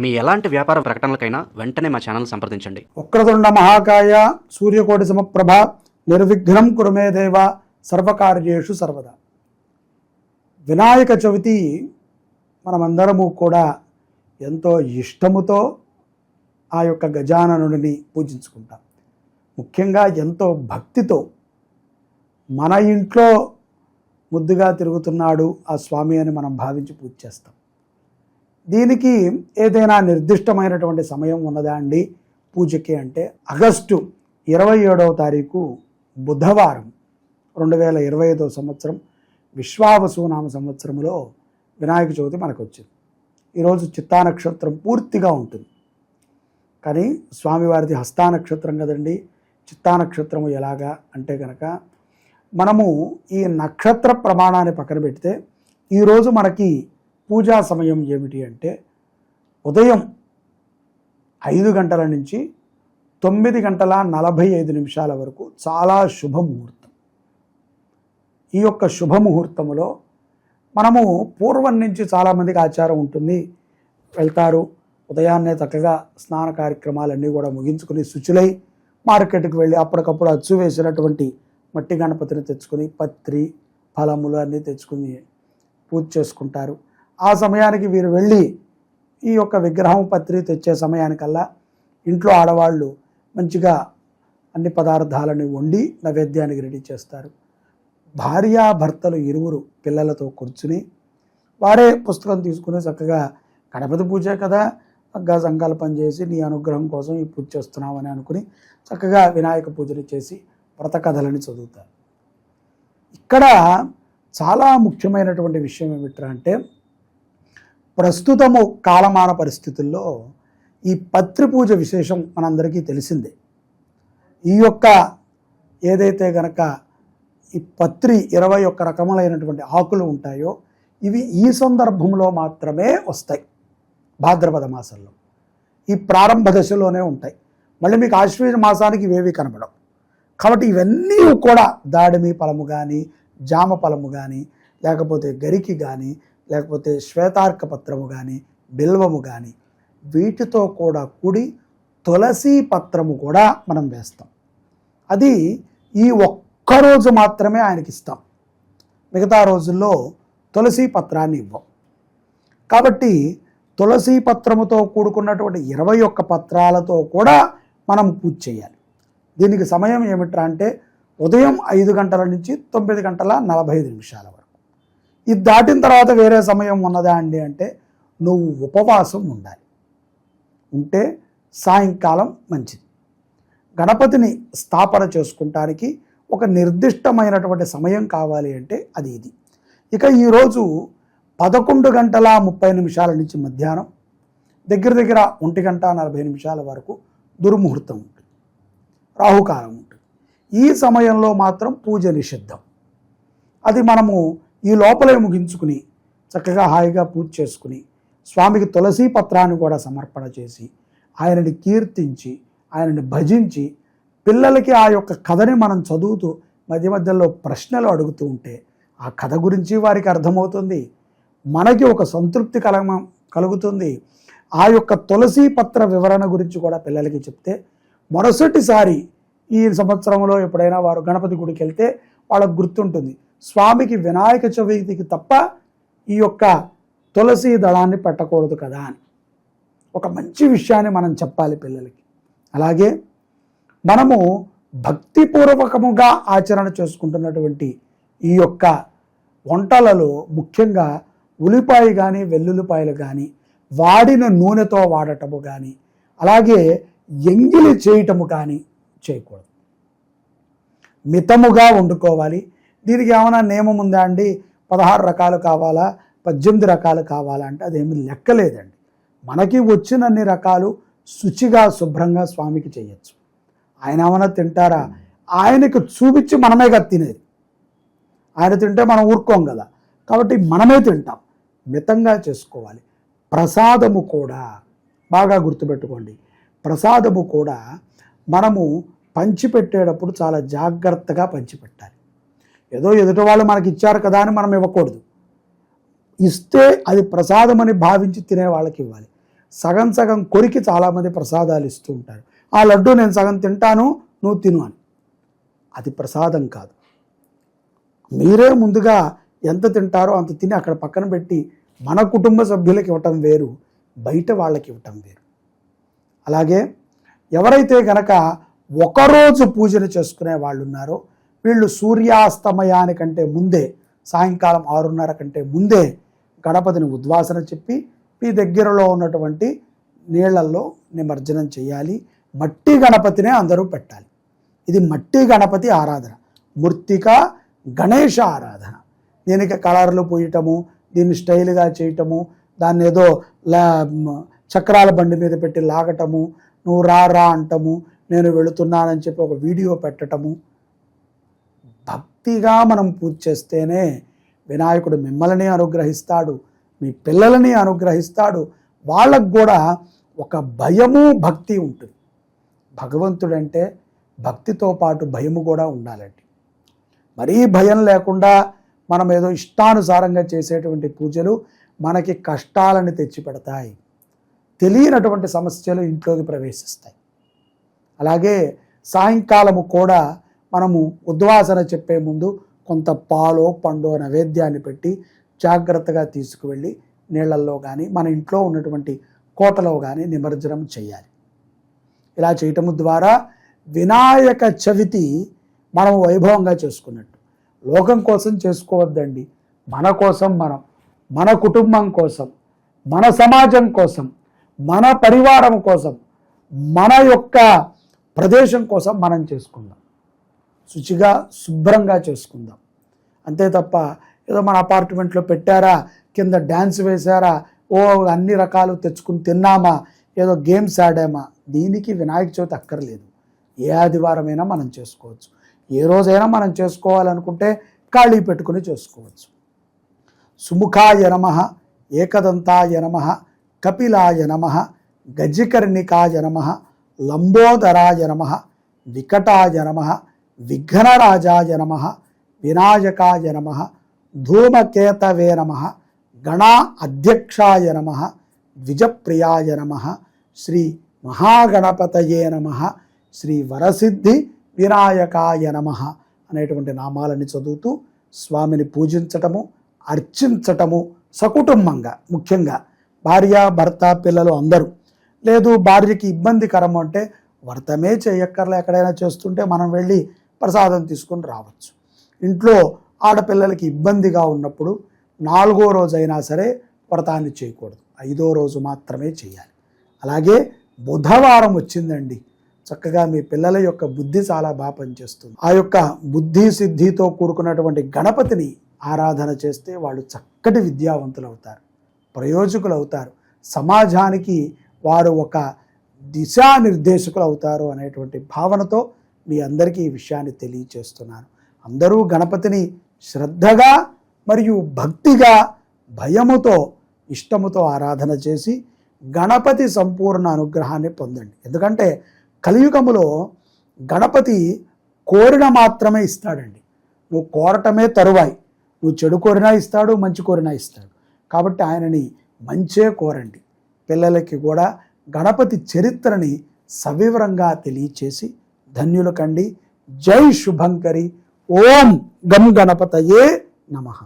మీ ఎలాంటి వ్యాపార ప్రకటనలకైనా వెంటనే మా ఛానల్ సంప్రదించండి. వక్రతుండ మహాకాయ సూర్యకోటి సమప్రభ నిర్విఘ్నం కురుమే దేవ సర్వకార్యేషు సర్వదా. వినాయక చవితి మనమందరము కూడా ఎంతో ఇష్టముతో ఆ యొక్క గజాననుడిని పూజించుకుంటాం. ముఖ్యంగా ఎంతో భక్తితో మన ఇంట్లో ముద్దుగా తిరుగుతున్నాడు ఆ స్వామి అని మనం భావించి పూజ చేస్తాం. దీనికి ఏదైనా నిర్దిష్టమైనటువంటి సమయం ఉన్నదా అండి? పూజకి అంటే ఆగస్టు ఇరవై ఏడవ తారీఖు బుధవారం రెండు వేల ఇరవై ఐదవ సంవత్సరం విశ్వావసునామ సంవత్సరంలో వినాయక చవితి మనకు వచ్చింది ఈరోజు చిత్తా నక్షత్రం పూర్తిగా ఉంటుంది. కానీ స్వామివారిది హస్తా నక్షత్రం కదండి? చిత్తా నక్షత్రము ఎలాగా అంటే కనుక మనము ఈ నక్షత్ర ప్రమాణాన్ని పక్కన పెడితే ఈరోజు మనకి పూజా సమయం ఏమిటి అంటే ఉదయం ఐదు గంటల నుంచి తొమ్మిది గంటల నలభై ఐదు నిమిషాల వరకు చాలా శుభముహూర్తం. ఈ యొక్క శుభముహూర్తంలో మనము పూర్వం నుంచి చాలామందికి ఆచారం ఉంటుంది. వెళ్తారు ఉదయాన్నే చక్కగా స్నాన కార్యక్రమాలన్నీ కూడా ముగించుకుని శుచులై మార్కెట్కి వెళ్ళి అప్పటికప్పుడు అచ్చు వేసినటువంటి మట్టి గణపతిని తెచ్చుకొని పత్రి ఫలములు అన్నీ తెచ్చుకుని పూజ చేసుకుంటారు. ఆ సమయానికి వీరు వెళ్ళి ఈ యొక్క విగ్రహం పత్రి తెచ్చే సమయానికల్లా ఇంట్లో ఆడవాళ్ళు మంచిగా అన్ని పదార్థాలను వండి నైవేద్యానికి రెడీ చేస్తారు. భార్యాభర్తలు ఇరువురు పిల్లలతో కూర్చుని వారే పుస్తకం తీసుకుని చక్కగా గణపతి పూజ కదా చక్కగా సంకల్పం చేసి నీ అనుగ్రహం కోసం ఈ పూజ చేస్తున్నామని అనుకుని చక్కగా వినాయక పూజలు చేసి వ్రత కథలని చదువుతారు. ఇక్కడ చాలా ముఖ్యమైనటువంటి విషయం ఏమిట్రా అంటే ప్రస్తుతము కాలమాన పరిస్థితుల్లో ఈ పత్రి పూజ విశేషం మనందరికీ తెలిసిందే. ఈ యొక్క ఏదైతే గనక ఈ పత్రి ఇరవై ఒక్క రకములైనటువంటి ఆకులు ఉంటాయో ఇవి ఈ సందర్భంలో మాత్రమే వస్తాయి భాద్రపద మాసంలో. ఈ ప్రారంభ దశలోనే ఉంటాయి. మళ్ళీ మీకు ఆశ్వీజ మాసానికి ఇవేవి కనపడవు కాబట్టి ఇవన్నీ కూడా దాడిమి ఫలము కానీ జామ ఫలము కానీ లేకపోతే గరికి కానీ లేకపోతే శ్వేతార్క పత్రము కానీ బిల్వము కానీ వీటితో కూడా కూడి తులసి పత్రము కూడా మనం వేస్తాం. అది ఈ ఒక్కరోజు మాత్రమే ఆయనకి ఇస్తాం మిగతా రోజుల్లో తులసి పత్రాన్ని ఇవ్వం. కాబట్టి తులసి పత్రముతో కూడుకున్నటువంటి ఇరవై ఒక్క పత్రాలతో కూడా మనం పూజ చేయాలి. దీనికి సమయం ఏమిట్రా అంటే ఉదయం ఐదు గంటల నుంచి తొమ్మిది గంటల నలభై ఐదు నిమిషాల వరకు. ఇది దాటిన తర్వాత వేరే సమయం ఉన్నదా అండి అంటే నువ్వు ఉపవాసం ఉండాలి. ఉంటే సాయంకాలం మంచిది. గణపతిని స్థాపన చేసుకుంటానికి ఒక నిర్దిష్టమైనటువంటి సమయం కావాలి అంటే అది ఇది. ఇక ఈరోజు పదకొండు గంటల ముప్పై నిమిషాల నుంచి మధ్యాహ్నం దగ్గర దగ్గర ఒంటి గంట నలభై నిమిషాల వరకు దుర్ముహూర్తం ఉంటుంది. రాహుకాలం ఉంటుంది. ఈ సమయంలో మాత్రం పూజ నిషిద్ధం. అది మనము ఈ లోపలే ముగించుకుని చక్కగా హాయిగా పూజ చేసుకుని స్వామికి తులసీ పత్రాన్ని కూడా సమర్పణ చేసి ఆయనని కీర్తించి ఆయనని భజించి పిల్లలకి ఆ యొక్క కథని మనం చదువుతూ మధ్య మధ్యలో ప్రశ్నలు అడుగుతూ ఉంటే ఆ కథ గురించి వారికి అర్థమవుతుంది. మనకి ఒక సంతృప్తి కలగ కలుగుతుంది. ఆ యొక్క తులసి పత్ర వివరణ గురించి కూడా పిల్లలకి చెప్తే మరుసటిసారి ఈ సంవత్సరంలో ఎప్పుడైనా వారు గణపతి గుడికి వెళ్తే వాళ్ళకు గుర్తుంటుంది. స్వామికి వినాయక చవితికి తప్ప ఈ యొక్క తులసి దళాన్ని పెట్టకూడదు కదా అని. ఒక మంచి విషయాన్ని మనం చెప్పాలి పిల్లలకి. అలాగే మనము భక్తిపూర్వకముగా ఆచరణ చేసుకుంటున్నటువంటి ఈ యొక్క వంటలలో ముఖ్యంగా ఉల్లిపాయ కానీ వెల్లుల్లిపాయలు కానీ వాడిన నూనెతో వాడటము కానీ అలాగే ఎంగిలి చేయటము కానీ చేయకూడదు. మితముగా వండుకోవాలి దీనికి ఏమైనా నియమం ఉందా అండి? పదహారు రకాలు కావాలా? పద్దెనిమిది రకాలు కావాలా అంటే అదేమి లెక్కలేదండి. మనకి వచ్చినన్ని రకాలు శుచిగా శుభ్రంగా స్వామికి చేయొచ్చు. ఆయన ఏమైనా తింటారా? ఆయనకు చూపించి మనమే కదా తినేది. ఆయన తింటే మనం ఊరుకోం కదా. కాబట్టి మనమే తింటాం. మితంగా చేసుకోవాలి. ప్రసాదము కూడా బాగా గుర్తుపెట్టుకోండి. ప్రసాదము కూడా మనము పంచిపెట్టేటప్పుడు చాలా జాగ్రత్తగా పంచిపెట్టాలి. ఏదో ఎదుట వాళ్ళు మనకి ఇచ్చారు కదా అని మనం ఇవ్వకూడదు. ఇస్తే అది ప్రసాదం అని భావించి తినే వాళ్ళకి ఇవ్వాలి. సగం సగం కొరికి చాలామంది ప్రసాదాలు ఇస్తూ ఉంటారు. ఆ లడ్డు నేను సగం తింటాను నువ్వు తిను అని. అది ప్రసాదం కాదు. మీరే ముందుగా ఎంత తింటారో అంత తిని అక్కడ పక్కన పెట్టి మన కుటుంబ సభ్యులకి ఇవ్వటం వేరు బయట వాళ్ళకి ఇవ్వటం వేరు. అలాగే ఎవరైతే గనక ఒకరోజు పూజను చేసుకునే వాళ్ళు ఉన్నారో వీళ్ళు సూర్యాస్తమయానికంటే ముందే సాయంకాలం ఆరున్నర కంటే ముందే గణపతిని ఉద్వాసన చెప్పి మీ దగ్గరలో ఉన్నటువంటి నీళ్ళల్లో నిమజ్జనం చేయాలి. మట్టి గణపతినే అందరూ పెట్టాలి. ఇది మట్టి గణపతి ఆరాధన. మృతిక గణేష ఆరాధన. దీనికి కలర్లు పూయటము దీన్ని స్టైల్గా చేయటము దాన్ని ఏదో లా చక్రాల బండి మీద పెట్టి లాగటము నువ్వు రా రా అంటము నేను వెళుతున్నానని చెప్పి ఒక వీడియో పెట్టటము భక్తిగా మనం పూజ చేస్తేనే వినాయకుడు మిమ్మల్ని అనుగ్రహిస్తాడు మీ పిల్లలని అనుగ్రహిస్తాడు. వాళ్ళకు కూడా ఒక భయము భక్తి ఉంటుంది. భగవంతుడంటే భక్తితో పాటు భయము కూడా ఉండాలండి. మరీ భయం లేకుండా మనం ఏదో ఇష్టానుసారంగా చేసేటువంటి పూజలు మనకి కష్టాలను తెచ్చిపెడతాయి. తెలియనటువంటి సమస్యలు ఇంట్లోకి ప్రవేశిస్తాయి. అలాగే సాయంకాలము కూడా మనము ఉద్వాసన చెప్పే ముందు కొంత పాలో పండో నైవేద్యాన్ని పెట్టి జాగ్రత్తగా తీసుకువెళ్ళి నీళ్ళల్లో కానీ మన ఇంట్లో ఉన్నటువంటి కోటలో కానీ నిమజ్జనం చేయాలి. ఇలా చేయటం ద్వారా వినాయక చవితి మనం వైభవంగా చేసుకున్నట్టు. లోకం కోసం చేసుకోవద్దండి. మన కోసం మనం మన కుటుంబం కోసం మన సమాజం కోసం మన పరివారం కోసం మన యొక్క ప్రదేశం కోసం మనం చేసుకుందాం. శుచిగా శుభ్రంగా చేసుకుందాం. అంతే తప్ప ఏదో మన అపార్ట్మెంట్లో పెట్టారా కింద డ్యాన్స్ వేశారా ఓ అన్ని రకాలు తెచ్చుకుని తిన్నామా ఏదో గేమ్స్ ఆడామా దీనికి వినాయక చవితి అక్కర్లేదు. ఏ ఆదివారమైనా మనం చేసుకోవచ్చు. ఏ రోజైనా మనం చేసుకోవాలనుకుంటే ఖాళీ పెట్టుకుని చేసుకోవచ్చు. సుముఖాయ నమ ఏకదంతాయ నమ కపిలాయ నమ గజికర్ణికాయ నమ లంబోదరాయ నమ వికటాయ నమ విఘ్నరాజాయ నమ వినాయకాయ నమ ధూమకేతవే నమ గణా అధ్యక్షాయ నమ ద్విజప్రియాయ నమ శ్రీ మహాగణపతయే నమ శ్రీ వరసిద్ధి వినాయకాయ నమ అనేటువంటి నామాలని చదువుతూ స్వామిని పూజించటము అర్చించటము సకుటుంబంగా ముఖ్యంగా భార్య భర్త పిల్లలు అందరూ. లేదు భార్యకి ఇబ్బందికరం అంటే వ్రతమే చేయక్కర్లే ఎక్కడైనా చేస్తుంటే మనం వెళ్ళి ప్రసాదం తీసుకొని రావచ్చు. ఇంట్లో ఆడపిల్లలకి ఇబ్బందిగా ఉన్నప్పుడు నాలుగో రోజైనా సరే వ్రతాన్ని చేయకూడదు. ఐదో రోజు మాత్రమే చేయాలి. అలాగే బుధవారం వచ్చిందండి. చక్కగా మీ పిల్లల యొక్క బుద్ధి చాలా బాగా పనిచేస్తుంది. ఆ యొక్క బుద్ధి సిద్ధితో కూడుకున్నటువంటి గణపతిని ఆరాధన చేస్తే వాళ్ళు చక్కటి విద్యావంతులు అవుతారు ప్రయోజకులు అవుతారు సమాజానికి వారు ఒక దిశానిర్దేశకులు అవుతారు అనేటువంటి భావనతో మీ అందరికీ ఈ విషయాన్ని తెలియచేస్తున్నాను. అందరూ గణపతిని శ్రద్ధగా మరియు భక్తిగా భయముతో ఇష్టముతో ఆరాధన చేసి గణపతి సంపూర్ణ అనుగ్రహాన్ని పొందండి. ఎందుకంటే కలియుగములో గణపతి కోరిన మాత్రమే ఇస్తాడండి. నువ్వు కోరటమే తరువాయి. నువ్వు చెడు కోరినా ఇస్తాడు మంచి కోరినా ఇస్తాడు. కాబట్టి ఆయనని మంచే కోరండి. పిల్లలకి కూడా గణపతి చరిత్రని సవివరంగా తెలియచేసి ధన్యులకండి. జై శుభంకరి. ఓం గం గణపతయే నమః.